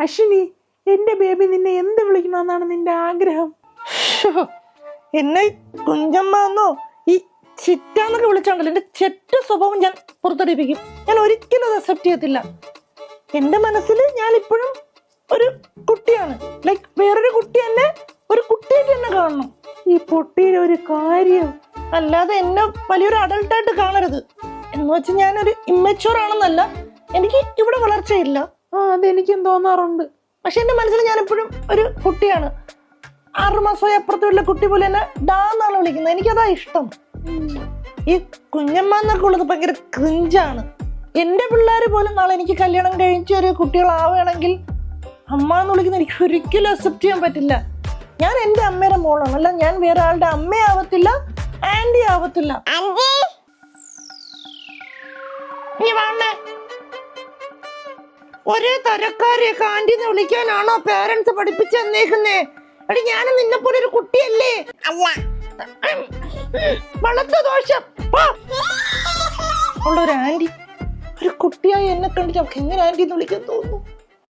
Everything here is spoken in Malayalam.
അശ്വിനി എന്റെ ബേബി നിന്നെ എന്ത് വിളിക്കണമെന്നാണ് നിന്റെ ആഗ്രഹം? എന്നെ കുഞ്ഞമ്മന്നോ ഈ ചിറ്റാന്നൊക്കെ വിളിച്ചോണ്ടല്ലോ എന്റെ ചെറ്റ സ്വഭാവം ഞാൻ പുറത്തെടുപ്പിക്കും. ഞാൻ ഒരിക്കലും അത് അക്സെപ്റ്റ് ചെയ്യത്തില്ല. എന്റെ മനസ്സിൽ ഞാൻ ഇപ്പോഴും ഒരു കുട്ടിയാണ്. ലൈക് വേറൊരു കുട്ടി തന്നെ ഒരു കുട്ടിയായിട്ട് തന്നെ കാണണം. ഈ പൊട്ടിയുടെ ഒരു കാര്യം. അല്ലാതെ എന്നെ വലിയൊരു അഡൾട്ടായിട്ട് കാണരുത്. എന്ന് വെച്ച് ഞാനൊരു ഇമ്മച്ചുവർ ആണെന്നല്ല എനിക്ക് ഇവിടെ വളർച്ചയില്ല. ആ അതെനിക്കും തോന്നാറുണ്ട്. പക്ഷെ എന്റെ മനസ്സിൽ ഞാൻ എപ്പോഴും ഒരു കുട്ടിയാണ്. ആറു മാസമായി അപ്പുറത്തുള്ള കുട്ടി പോലെ എന്നെ ഡാ എന്നാണ് വിളിക്കുന്നത്. എനിക്കതാ ഇഷ്ടം. ഈ കുഞ്ഞമ്മ എന്നൊക്കെ ഉള്ളത് ഭയങ്കര ക്രിഞ്ചാണ് എന്റെ പിള്ളേർ പോലും നാളെ എനിക്ക് കല്യാണം കഴിച്ച ഒരു കുട്ടികളാവുകയാണെങ്കിൽ അമ്മ എന്ന് വിളിക്കുന്നത് എനിക്ക് ഒരിക്കലും അക്സെപ്റ്റ് ചെയ്യാൻ പറ്റില്ല. ഞാൻ എന്റെ അമ്മയുടെ മോളാണ്. അല്ല ഞാൻ വേറെ ആളുടെ അമ്മയാവത്തില്ല ആന്റി ആവത്തില്ല. നീ ഒരേ തരക്കാരെ കാന്റീന്ന് വിളിക്കാനാണോ പേരൻസ് പഠിപ്പിച്ച് തന്നേക്കുന്നേ? എടി ഞാനും നിന്നെ പോലെ ഒരു കുട്ടിയല്ലേ? അല്ല. വളർത്ത ദോഷം. ഉള്ള ഒരു ആന്റി ഒരു കുട്ടിയായി എന്നെ കണ്ടിട്ട് എങ്ങനെ ആന്റി എന്ന് വിളിക്കാൻ തോന്നുന്നു?